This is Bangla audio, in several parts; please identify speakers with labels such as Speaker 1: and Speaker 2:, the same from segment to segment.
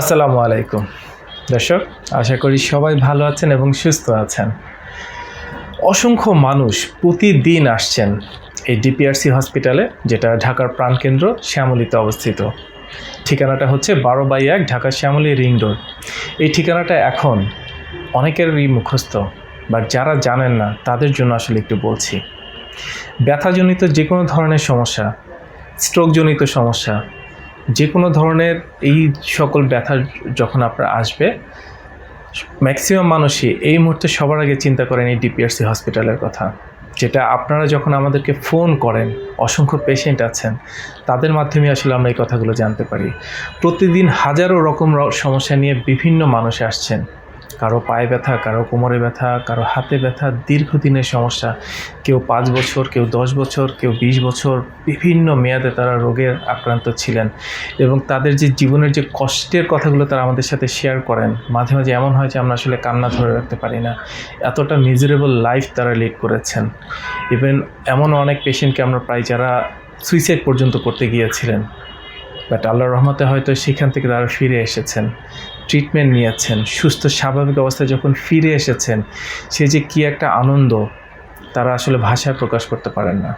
Speaker 1: আসসালামু আলাইকুম। দর্শক, আশা করি সবাই ভালো আছেন এবং সুস্থ আছেন। অসংখ্য মানুষ প্রতিদিন আসছেন এই ডিপিআরসি হসপিটালে, যেটা ঢাকার প্রাণকেন্দ্র শ্যামলীতে অবস্থিত। ঠিকানাটা হচ্ছে বারো বাই এক ঢাকা শ্যামলী রিং রোড। এই ঠিকানাটা এখন অনেকেরই মুখস্থ বা যারা জানেন না, তাদের জন্য আসলে একটু বলছি। ব্যথাজনিত যে কোনো ধরনের সমস্যা স্ট্রোকজনিত সমস্যা যে কোনো ধরনের এই সকল ব্যথা যখন আপনার আসবে ম্যাক্সিমাম মানুষই এই মুহূর্তে সবার আগে চিন্তা করেন এই ডিপিআরসি হসপিটালের কথা। যেটা আপনারা যখন আমাদেরকে ফোন করেন, অসংখ্য পেশেন্ট আছেন, তাদের মাধ্যমে আসলে আমরা এই কথাগুলো জানতে পারি। প্রতিদিন হাজারো রকম সমস্যা নিয়ে বিভিন্ন মানুষ আসছেন। কারও পায়ে ব্যথা, কারও কোমরে ব্যথা, কারও হাতে ব্যথা, দীর্ঘদিনের সমস্যা। কেউ পাঁচ বছর, কেউ দশ বছর, কেউ বিশ বছর, বিভিন্ন মেয়াদে তারা রোগের আক্রান্ত ছিলেন এবং তাদের যে জীবনের যে কষ্টের কথাগুলো তারা আমাদের সাথে শেয়ার করেন, মাঝে মাঝে এমন হয় যে আমরা আসলে কান্না ধরে রাখতে পারি না। এতটা মিজারেবল লাইফ তারা লিড করেছেন। ইভেন এমন অনেক পেশেন্টকে আমরা প্রায় যারা সুইসাইড পর্যন্ত করতে গিয়েছিলেন। বাট আল্লাহর রহমতে হয়তো সেখান থেকে তারা ফিরে এসেছেন ট্রিটমেন্ট নিয়েছেন, সুস্থ, স্বাভাবিক অবস্থায় যখন ফিরে এসেছেন, সে যে কী একটা আনন্দ, তারা আসলে ভাষায় প্রকাশ করতে পারেন না।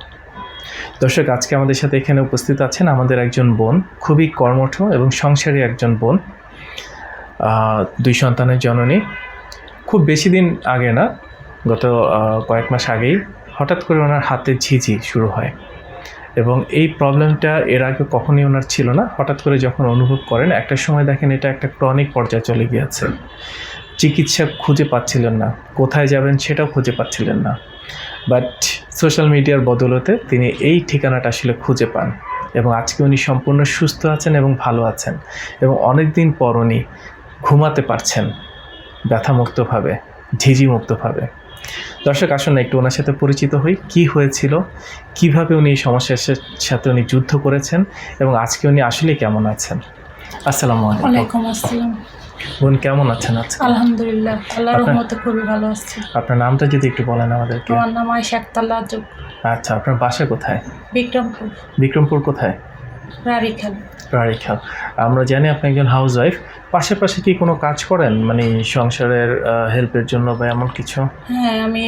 Speaker 1: দর্শক, আজকে আমাদের সাথে এখানে উপস্থিত আছেন আমাদের একজন বোন, খুবই কর্মঠ এবং সংসারী একজন বোন দুই সন্তানের জননী। খুব বেশি দিন আগে না, গত কয়েক মাস আগেই হঠাৎ করে ওনার হাতে ঝিঝি শুরু হয়। এবং এই প্রবলেমটা এর আগে কখনই ওনার ছিল না। হঠাৎ করে যখন অনুভব করেন, একটা সময় দেখেন এটা একটা ক্রনিক পর্যায়ে চলে গিয়েছে। চিকিৎসা খুঁজে পাচ্ছিলেন না। কোথায় যাবেন সেটাও খুঁজে পাচ্ছিলেন না। বাট সোশ্যাল মিডিয়ার বদলতে তিনি এই ঠিকানাটা আসলে খুঁজে পান এবং আজকে উনি সম্পূর্ণ সুস্থ আছেন এবং ভালো আছেন এবং অনেক দিন পর উনি ঘুমাতে পারছেন ব্যথামুক্তভাবে ঝিঝি মুক্তভাবে দর্শক আসুন না একটু ওনার সাথে পরিচিত হই। কি হয়েছিল? কীভাবে উনি এই সমস্যার সাথে উনি যুদ্ধ করেছেন? এবং আজকে উনি আসলে কেমন আছেন? আসসালামু আলাইকুম।
Speaker 2: ওয়ালাইকুম আসসালাম।
Speaker 1: বোন কেমন আছেন আজকে?
Speaker 2: আলহামদুলিল্লাহ আল্লাহর
Speaker 1: আপনার-
Speaker 2: রহমতে খুবই ভালো আছি।
Speaker 1: আপনার নামটা যদি একটু বলেন আমাদেরকে।
Speaker 2: আমার নাম আয়সা আক্তার
Speaker 1: আচ্ছা আপনার বাসা কোথায়?
Speaker 2: বিক্রমপুর।
Speaker 1: বিক্রমপুর কোথায়?
Speaker 2: রারিখাল
Speaker 1: আমরা জানি আপনি একজন হাউস ওয়াইফ পাশাপাশি কি কোনো কাজ করেন? মানে সংসারের হেল্পের জন্য বা এমন কিছু?
Speaker 2: হ্যাঁ আমি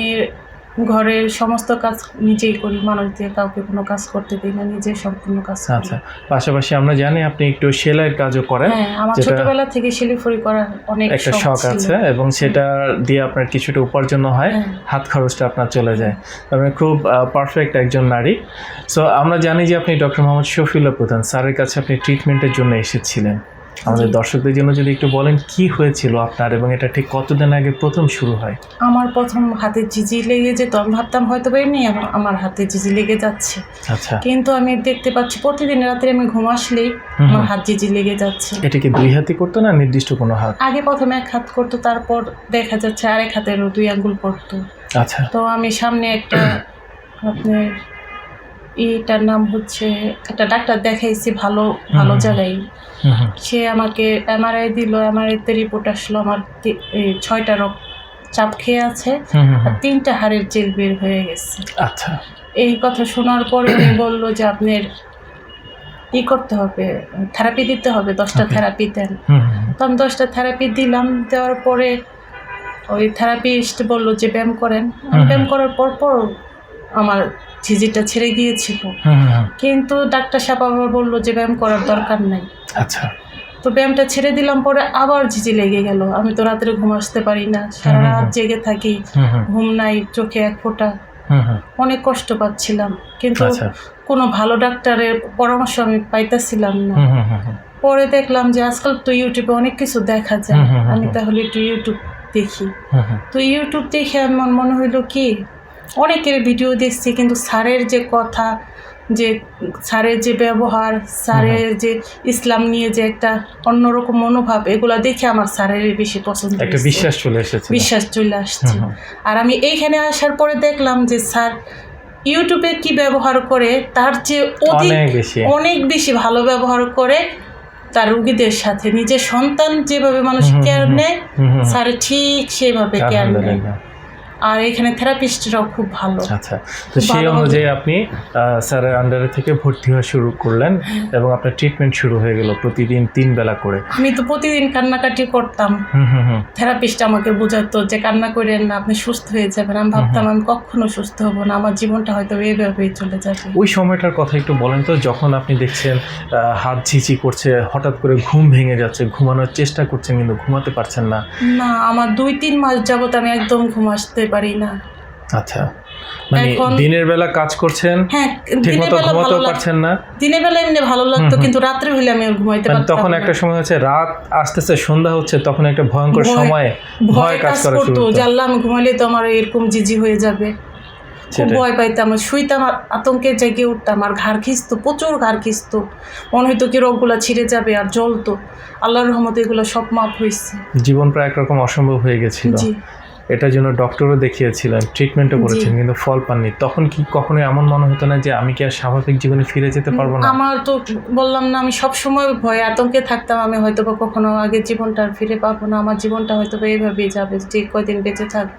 Speaker 2: ঘরের সমস্ত কাজ নিজেই করি মানুষ দিয়ে কাউকে কোনো কাজ করতে দিই না নিজে সম্পূর্ণ কাজ করি।
Speaker 1: আচ্ছা পাশাপাশি আমরা জানি আপনি একটু সেলাইয়ের কাজও করেন
Speaker 2: হ্যাঁ আমার ছোটবেলা থেকে শিলিফুরি করার অনেক
Speaker 1: একটা
Speaker 2: শখ
Speaker 1: আছে এবং সেটা দিয়ে আপনার কিছুটা উপার্জন হয়
Speaker 2: হ্যাঁ।
Speaker 1: হাত খরচটা আপনার চলে যায়। তার মানে খুব পারফেক্ট একজন নারী। সো আমরা জানি যে আপনি ডক্টর মোহাম্মদ শফিউল্লাহ প্রধান স্যারের কাছে আপনি ট্রিটমেন্টের জন্য এসেছিলেন। আমাদের দর্শকদের জন্য যদি একটু বলেন কি হয়েছিল আপনার এবং এটা ঠিক কতদিন আগে প্রথম শুরু হয়?
Speaker 2: আমার প্রথম হাতে জিজি লেগে যেত আমি ভাবতাম হয়তো এমনি আমার- হাতে জিজি লেগে যাচ্ছে।
Speaker 1: আচ্ছা।
Speaker 2: কিন্তু আমি দেখতে পাচ্ছি প্রতিদিন রাত্রে আমি ঘুম আসলেই আমার হাত জিজি লেগে যাচ্ছে।
Speaker 1: এটা কি দুই হাতি করতো না নির্দিষ্ট কোনো হাত?
Speaker 2: আগে প্রথমে এক হাত করতো তারপর দেখা যাচ্ছে আরেক হাতেরও দুই আঙ্গুল করতো।
Speaker 1: আচ্ছা।
Speaker 2: তো আমি সামনে একটা আপনার এটার নাম হচ্ছে একটা ডাক্তার দেখাইছি ভালো ভালো। জায়গায় সে আমাকে এমআরআই দিল এমআরআইতে রিপোর্ট আসলো আমার ছয়টা রক চাপ খেয়ে আছে আর। তিনটা হাড়ের জেল বের হয়ে গেছে
Speaker 1: আচ্ছা
Speaker 2: এই কথা শোনার পরে উনি বলল যে আপনার ই করতে হবে থেরাপি দিতে হবে দশটা. থেরাপি দেন। তো আমি দশটা থেরাপি দিলাম দেওয়ার পরে ওই থেরাপিস্ট বলল যে ব্যায়াম করেন ব্যায়াম করার পর পর আমার ঝিঝিটা ছেড়ে গিয়েছিল। কিন্তু ডাক্তার সাহেব আবার বলল যে ব্যায়াম করার দরকার নাই।
Speaker 1: আচ্ছা।
Speaker 2: তো ব্যায়ামটা ছেড়ে দিলাম পরে আবার ঝিঝি লেগে গেল। আমি তো রাত্রে ঘুম আসতে পারি না সারা রাত জেগে থাকি ঘুম নাই চোখে এক ফোঁটা। অনেক কষ্ট পাচ্ছিলাম কিন্তু
Speaker 1: আচ্ছা।
Speaker 2: কোনো ভালো ডাক্তারের পরামর্শ আমি পাইতেছিলাম না। পরে দেখলাম যে আজকাল তো ইউটিউবে অনেক কিছু দেখা যায়। আমি তাহলে একটু ইউটিউব দেখি। তো ইউটিউব দেখে আমার মনে হইল কি অনেকের ভিডিও দেখছি কিন্তু স্যারের যে কথা যে স্যারের যে ব্যবহার স্যারের যে ইসলাম নিয়ে যে একটা অন্যরকম মনোভাব এগুলা দেখে আমার স্যারের বেশি পছন্দ
Speaker 1: একটা বিশ্বাস চলে এসেছে।
Speaker 2: বিশ্বাস চলে আসছে। আর আমি এইখানে আসার পরে দেখলাম যে স্যার ইউটিউবে কি ব্যবহার করে তার চেয়ে অধিক
Speaker 1: অনেক বেশি।
Speaker 2: ভালো ব্যবহার করে তার রুগীদের সাথে। নিজের সন্তান যেভাবে মানুষ কেয়ার নেয়। স্যার ঠিক সেভাবে কেয়ার নেয়। আর এখানে থেরাপিস্টরাও খুব ভালো।
Speaker 1: আচ্ছা তো সেই অনুযায়ী আপনি স্যারের আন্ডারে থেকে ভর্তি হওয়া শুরু করলেন এবং আপনার ট্রিটমেন্ট শুরু হয়ে গেল প্রতিদিন তিন বেলা করে।
Speaker 2: আমি তো প্রতিদিন কান্নাকাটি করতাম।
Speaker 1: হুম হুম হুম।
Speaker 2: থেরাপিস্ট আমাকে বোঝাতো যে কান্না করেন না আপনি সুস্থ হয়ে যাবেন। আমি ভাবতাম আমি কখনো সুস্থ হব না আমার জীবনটা হয়তো এইভাবেই চলে যাবে।
Speaker 1: ওই সময়টার কথা একটু বলেন তো যখন আপনি দেখছেন হাত ঝিঝি করছে হঠাৎ করে ঘুম ভেঙে যাচ্ছে ঘুমানোর চেষ্টা করছেন কিন্তু ঘুমাতে পারছেন না।
Speaker 2: না আমার দুই তিন মাস যাবত আমি একদম ঘুম আসতে পারি না।
Speaker 1: আচ্ছা মানে দিনের বেলা কাজ করছেন
Speaker 2: হ্যাঁ
Speaker 1: ঘুমাতেও পারছেন না।
Speaker 2: দিনের বেলা এমনি ভালো লাগতো কিন্তু রাত্রে হইলে আমি ঘুমাইতে
Speaker 1: মানে
Speaker 2: পারতাম
Speaker 1: তখন একটা সময় হচ্ছে রাত আসতেছে সন্ধ্যা হচ্ছে তখন একটা ভয়ঙ্কর সময় ভয় কাজ
Speaker 2: করতো। আমি ঘুমাইলে তো আমার এরকম জিজি হয়ে যাবে। খুব ভয় পাইতাম শুইতাম আর আতঙ্কে জেগে উঠতাম আর ঘাড় খিস্তো প্রচুর ঘাড় খিস্তো। মনে হইতো কি রোগগুলা ছিঁড়ে যাবে আর জ্বলতো। আল্লাহর রহমতে এগুলো সব মাপ হয়েছে
Speaker 1: জীবন প্রায় একরকম অসম্ভব হয়ে গেছিল। এটার জন্য ডক্টরও দেখিয়েছিলেন ট্রিটমেন্টও। করেছেন কিন্তু ফল পাননি। তখন কি কখনো এমন মনে হতো না যে আমি কি আর স্বাভাবিক জীবনে ফিরে যেতে পারব না?
Speaker 2: আমার তো বললাম না আমি সব সময় ভয়ে আতঙ্কে থাকতাম আমি হয়তো বা কখনো আগের জীবনটা আর ফিরে পাবো না আমার জীবনটা হয়তো বা এইভাবেই যাবে যে কয়দিন বেঁচে থাকব।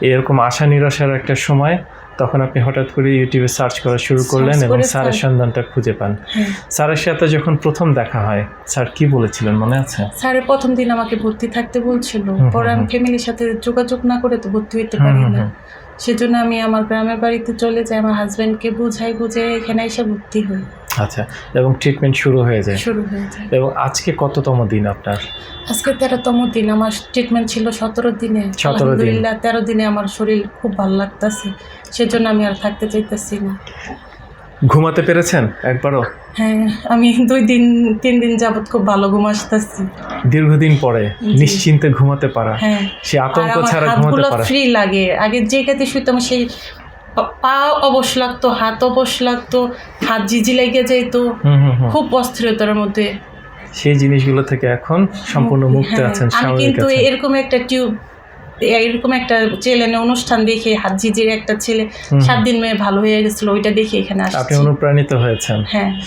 Speaker 1: এরকম আশা নিরাশার একটা সময় তখন আপনি হঠাৎ করে ইউটিউবে সার্চ করা শুরু করলেন এবং স্যারের
Speaker 2: স্যার-
Speaker 1: সন্ধানটা খুঁজে পান।
Speaker 2: হ্যাঁ।
Speaker 1: স্যারের সাথে যখন প্রথম দেখা হয় স্যার কি বলেছিলেন মনে আছে?
Speaker 2: স্যারের প্রথম দিন আমাকে ভর্তি থাকতে বলছিল। পরে আমি ফ্যামিলির সাথে যোগাযোগ না করে তো ভর্তি হইতে পারি না। সেজন্য আমি আমার গ্রামের বাড়িতে চলে যাই আমার হাজব্যান্ডকে বুঝাই বুঝে এখানে এসে ভর্তি হই।
Speaker 1: আচ্ছা এবং ট্রিটমেন্ট শুরু হয়ে যায়।
Speaker 2: শুরু হয়ে যায়।
Speaker 1: এবং আজকে কততম দিন আপনার?
Speaker 2: আজকে তেরোতম দিন আমার ট্রিটমেন্ট ছিল সতেরো দিনে।
Speaker 1: 17 দিন।
Speaker 2: তেরো দিনে আমার শরীর খুব ভালো লাগতেছে সেজন্য আমি আর থাকতে চাইতেছি না।
Speaker 1: ঘুমাতে পেরেছেন একবারও?
Speaker 2: হ্যাঁ আমি দুই দিন তিন দিন যাবত খুব ভালো ঘুম আসতেছি।
Speaker 1: দীর্ঘদিন পরে নিশ্চিন্তে ঘুমাতে পারা।
Speaker 2: হ্যাঁ
Speaker 1: সে আতঙ্ক ছাড়া ঘুমাতে পারা।
Speaker 2: ফ্রি লাগে। আগে যে কাতে শুইতাম সেই পা- অবশ লাগতো হাত অবশ লাগতো হাত জিজি লেগে যাইতো। খুব অস্থিরতার মধ্যে।
Speaker 1: সেই জিনিসগুলো থেকে এখন সম্পূর্ণ মুক্ত
Speaker 2: হ্যাঁ,
Speaker 1: আছেন
Speaker 2: আমি কিন্তু এরকম একটা টিউব এরকম একটা চ্যানেলে অনুষ্ঠান দেখে হাত জিজির একটা ছেলে সাত দিন মেয়ে ভালো হয়ে গেছিল ওইটা দেখে এখানে
Speaker 1: আপনি অনুপ্রাণিত হয়েছেন।
Speaker 2: হ্যাঁ।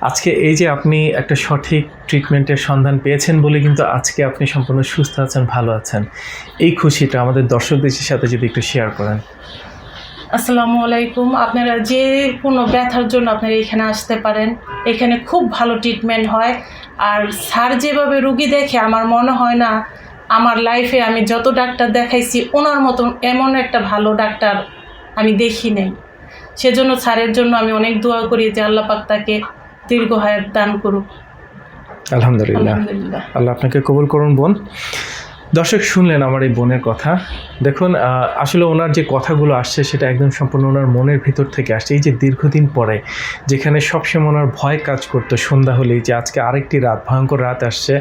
Speaker 1: আজকে এই যে আপনি একটা সঠিক ট্রিটমেন্টের সন্ধান পেয়েছেন বলে কিন্তু আজকে আপনি সম্পূর্ণ সুস্থ আছেন ভালো আছেন। এই খুশিটা আমাদের দর্শকদের সাথে যদি একটু শেয়ার করেন।
Speaker 2: আসসালামু আলাইকুম। আপনারা যে কোনো ব্যথার জন্য আপনারা এখানে আসতে পারেন। এখানে খুব ভালো ট্রিটমেন্ট হয়। আর স্যার যেভাবে রুগী দেখে আমার মনে হয় না আমার লাইফে আমি যত ডাক্তার দেখাইছি ওনার মতন এমন একটা ভালো ডাক্তার আমি দেখি নাই। সেজন্য স্যারের জন্য আমি অনেক দোয়া করি যে আল্লাহ পাক তাকে দীর্ঘ হায়াত দান করুক।
Speaker 1: আলহামদুলিল্লাহ।
Speaker 2: আলহামদুলিল্লাহ।
Speaker 1: আল্লাহ আপনাকে কবুল করুন বোন। দর্শক, শুনলেন আমার এই বোনের কথা। দেখুন আসলে ওনার যে কথাগুলো আসছে, সেটা একদম সম্পূর্ণ ওনার মনের ভিতর থেকে আসছে। এই যে দীর্ঘদিন পরে, যেখানে সবসময় ওনার ভয় কাজ করতো সন্ধ্যা হলেই যে আজকে আরেকটি রাত, ভয়ঙ্কর রাত আসছে,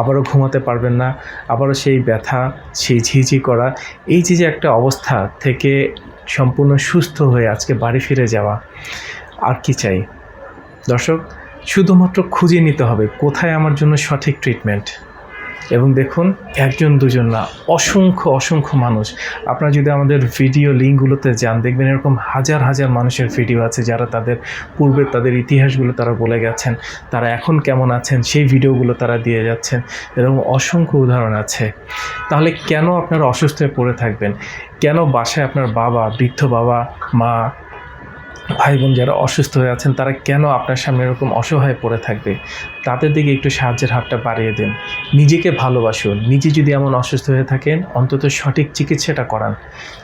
Speaker 1: আবারও ঘুমাতে পারবেন না, আবারও সেই ব্যথা, সেই ঝিঝি করা, এই যে যে একটা অবস্থা থেকে সম্পূর্ণ সুস্থ হয়ে আজকে বাড়ি ফিরে যাওয়া, আর কি চাই? দর্শক, শুধুমাত্র খুঁজে নিতে হবে, কোথায় আমার জন্য সঠিক ট্রিটমেন্ট এবং দেখুন, একজন, দুজন না, অসংখ্য অসংখ্য মানুষ। আপনারা যদি আমাদের ভিডিও লিঙ্কগুলোতে যান, দেখবেন এরকম হাজার হাজার মানুষের ভিডিও আছে যারা তাদের পূর্বে তাদের ইতিহাসগুলো তারা বলে গেছেন, তারা এখন কেমন আছেন, সেই ভিডিওগুলো তারা দিয়ে যাচ্ছেন, এরকম অসংখ্য উদাহরণ আছে। তাহলে কেন আপনারা অসুস্থ হয়ে পড়ে থাকবেন? কেন বাসায় আপনার বাবা, বৃদ্ধ বাবা, মা ভাই বোন যারা অসুস্থ হয়ে আছেন, তারা কেন আপনার সামনে এরকম অসহায় পড়ে থাকবে? তাদের দিকে একটু সাহায্যের হাতটা বাড়িয়ে দিন। নিজেকে ভালোবাসুন। নিজে যদি এমন অসুস্থ হয়ে থাকেন, অন্তত সঠিক চিকিৎসাটা করান।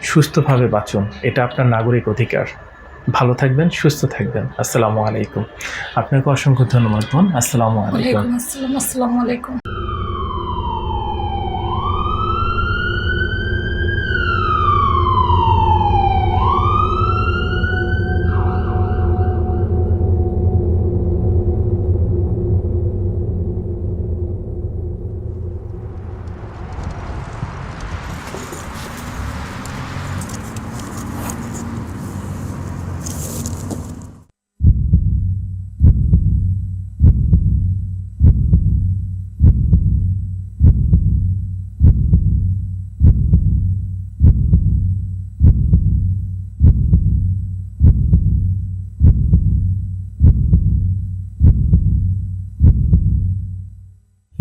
Speaker 1: সুস্থভাবে বাঁচুন। এটা আপনার নাগরিক অধিকার। ভালো থাকবেন, সুস্থ থাকবেন। আসসালামু আলাইকুম। আপনাকে অসংখ্য ধন্যবাদ বোন। আসসালামু আলাইকুম।
Speaker 2: আসসালাম আলাইকুম।